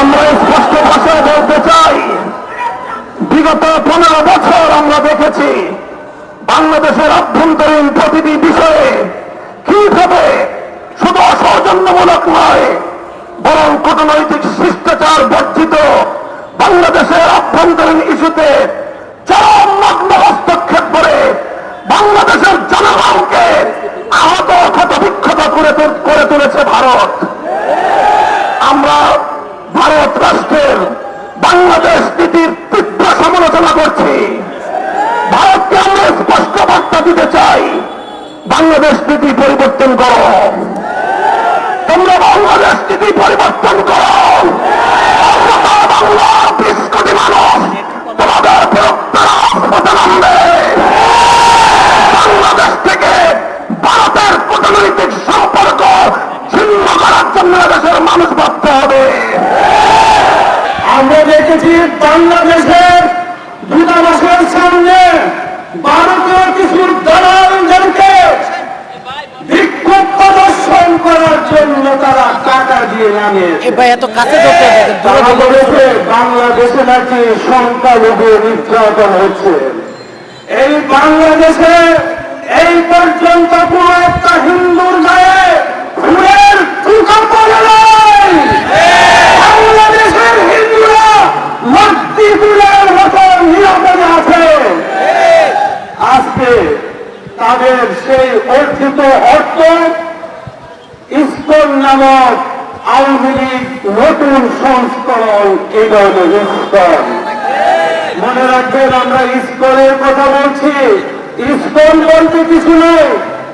আমরা স্পষ্ট ভাষায় বলতে চাই, বিগত পনেরো বছর আমরা দেখেছি বাংলাদেশের আভ্যন্তরীণ প্রতিটি বিষয়ে কীভাবে শুধু অসৌজন্যমূলক নয়, বরং কূটনৈতিক শিষ্টাচার বর্জিত বাংলাদেশের আভ্যন্তরীণ ইস্যুতে চরম নগ্ন হস্তক্ষেপ করে বাংলাদেশের জনগণ করার জন্য দেশের মানুষ ভাবতে হবে। আমরা দেখেছি বাংলাদেশের দূতাবাসের সামনে ভারতীয় কিছু দালালদেরকে বিক্ষোভ প্রদর্শন করার জন্য তারা টাকা দিয়ে নামিয়েছে। বলেছে বাংলাদেশে নাকি সংখ্যালঘু নির্যাতন হচ্ছে। এই বাংলাদেশে এই পর্যন্ত কোন একটা হিন্দুর গায়ে ফুলের টুকা পড়ে নাই বাংলাদেশের হিন্দুরা মূর্তিগুলোর মতো নিরাপদে আছে আজকে তাদের সেই অর্জিত অর্থ, ইস্কন নামক আওয়ামী লীগ নতুন সংস্করণ এগোল ইস্কন। মনে রাখবেন, আমরা ইস্কনের কথা বলছি। ইস্কন বলতে কিছু নেই,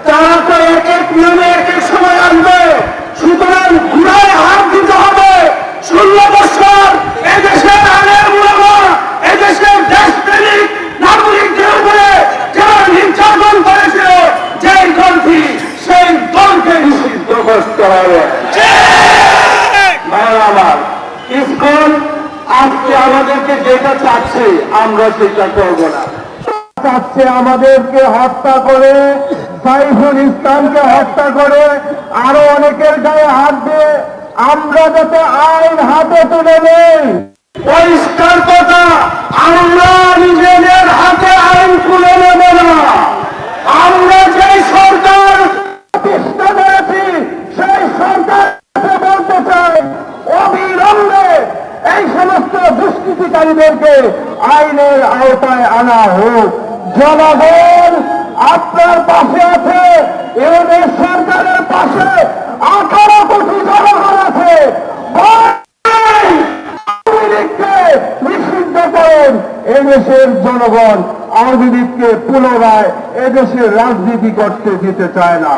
তারা তো এক এক নিয়মে এক এক সময় আসবে সুতরাং ঘুরায় হাত দিতে হবে ষোলো বছর এদেশের আইনের মূলমা এদেশের দেশপ্রেমিক নাগরিকদের উপরে যারা নির্যাতন করেছিল যে দলটি সেই দলকে নিষিদ্ধ করতে হবে আমার ইসকন আজকে আমাদেরকে যেটা চাচ্ছে আমরা সেটা করব না। চাচ্ছে আমাদেরকে হত্যা করে সাইফুল ইসলামকে হত্যা করে আরও অনেকের গায়ে হাত দিয়ে আমরা যাতে আইন হাতে তুলে নেই। পরিষ্কার কথা অবিলম্বে এই সমস্ত দুষ্কৃতিকারীদেরকে আইনের আওতায় আনা হোক। জনগণ আপনার পাশে আছে এদের সরকারের পাশে, আঠারো কোটি জনগণ আছে। নিষিদ্ধ করেন এদেশের জনগণ। আওয়ামী লীগকে পুনরায় এদেশের রাজনীতি করতে দিতে চায় না।